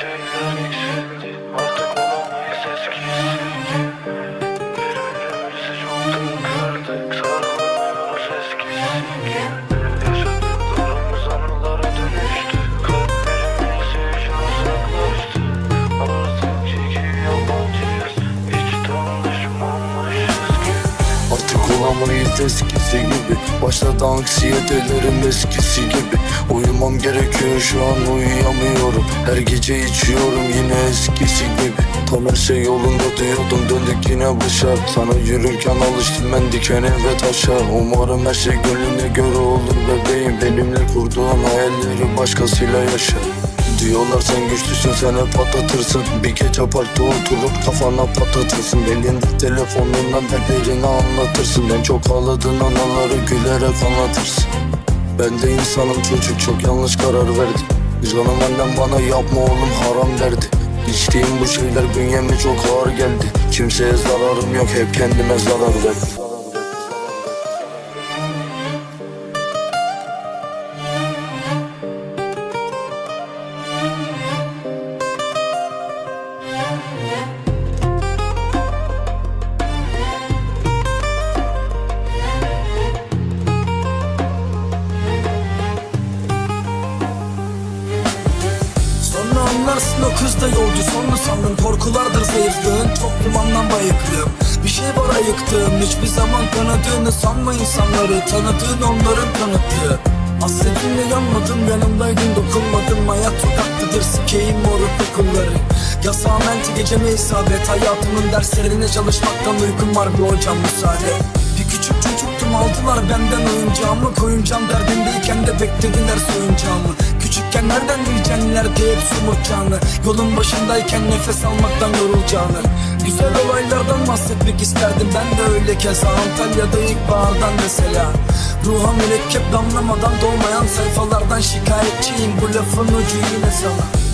shake, honey, olamayız eskisi gibi. Başladı anksiyetelerim eskisi gibi. Uyumam gerekiyor şu an uyuyamıyorum. Her gece içiyorum yine eskisi gibi. Tam her şey yolunda diyordum döndük yine başa Sana yürürken alıştım ben dikene ve taşa Umarım her şey gönlüne göre olur bebeğim. Benimle kurduğun hayalleri başkasıyla yaşa Diyorlar sen güçlüsün sen hep patlatırsın. Bir gece parkta oturup kafana patlatırsın. Elinde telefonundan dertlerini anlatırsın. En çok ağladığın anaları gülerek anlatırsın. Ben de insanım çocuk çok yanlış karar verdim. Canım annem bana yapma oğlum haram derdi. İçtiğim bu şeyler bünyeme çok ağır geldi. Kimseye zararım yok hep kendime zarar verdim O kız da yolcu Sonra sandın korkulardır zayıflığın Toplumdan bayıklığım. Bir şey var ayıktığım. Hiçbir zaman tanıdığını sanma insanları. Tanıdığın onların tanıdığı. Hasretinle yanmadım yanımdaydın dokunmadım. Hayat sokaktadır sikeyim moruk okulları. Yasağım enti geceme isabet Hayatımın derslerine çalışmaktan uykum var bu hocam müsaade. Bir küçük çocuktum aldılar benden oyuncağımı. Koyuncağım derdindeyken de beklediler soyuncağımı nereden bilecekler diye hep sumurcağını Yolun başındayken nefes almaktan yorulacağını. Güzel olaylardan bahsetmek isterdim ben de öyle keza. Antalya'da ilkbahardan mesela. Ruha mürekkep damlamadan dolmayan sayfalardan şikayetçiyim. Bu lafın ucu yine sana